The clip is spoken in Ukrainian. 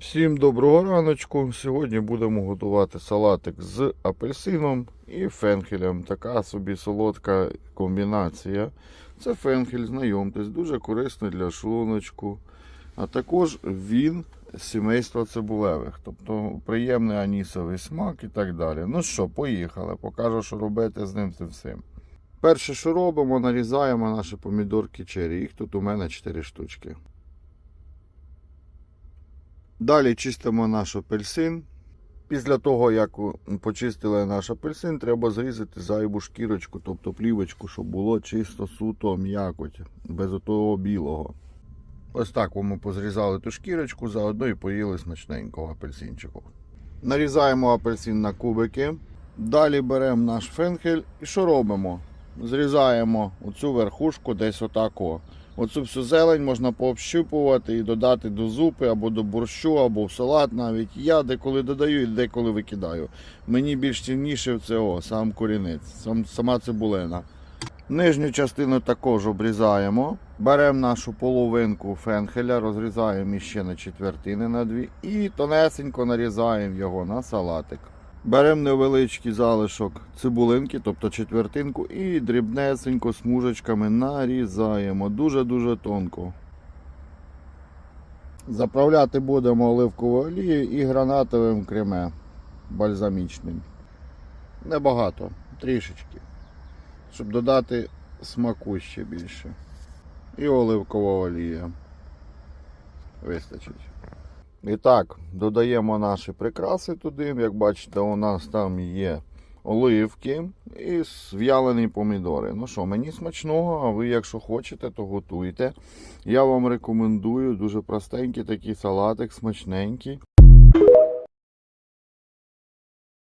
Всім доброго раночку. Сьогодні будемо готувати салатик з апельсином і фенхелем. Така собі солодка комбінація. Це фенхель, знайомтесь, дуже корисний для шлуночку. А також він з сімейства цибулевих, тобто приємний анісовий смак і так далі. Ну що, поїхали, покажу, що робити з ним цим всім. Перше, що робимо, нарізаємо наші помідорки чері. Їх тут у мене 4 штучки. Далі чистимо наш апельсин. Після того, як почистили наш апельсин, треба зрізати зайву шкірочку, тобто плівочку, щоб було чисто суто м'якоть, без отого білого. Ось так ми позрізали ту шкірочку, заодно і поїли смачненького апельсинчику. Нарізаємо апельсин на кубики. Далі беремо наш фенхель і що робимо? Зрізаємо оцю верхушку десь отако. Оцю всю зелень можна пообщипувати і додати до зупи або до борщу, або в салат навіть. Я деколи додаю і деколи викидаю. Мені більш цінніше це о, сам корінець, сам, сама цибулина. Нижню частину також обрізаємо. Беремо нашу половинку фенхеля, розрізаємо іще на четвертини на дві і тонесенько нарізаємо його на салатик. Беремо невеличкий залишок цибулинки, тобто четвертинку, і дрібнесенько смужечками нарізаємо дуже-дуже тонко. Заправляти будемо оливковою олією і гранатовим креме бальзамічним. Небагато, трішечки. Щоб додати смаку ще більше. І оливкова олія. Вистачить. І так, додаємо наші прикраси туди. Як бачите, у нас там є оливки і в'ялені помідори. Ну що, мені смачного, а ви, якщо хочете, то готуйте. Я вам рекомендую дуже простенький такий салатик, смачненький.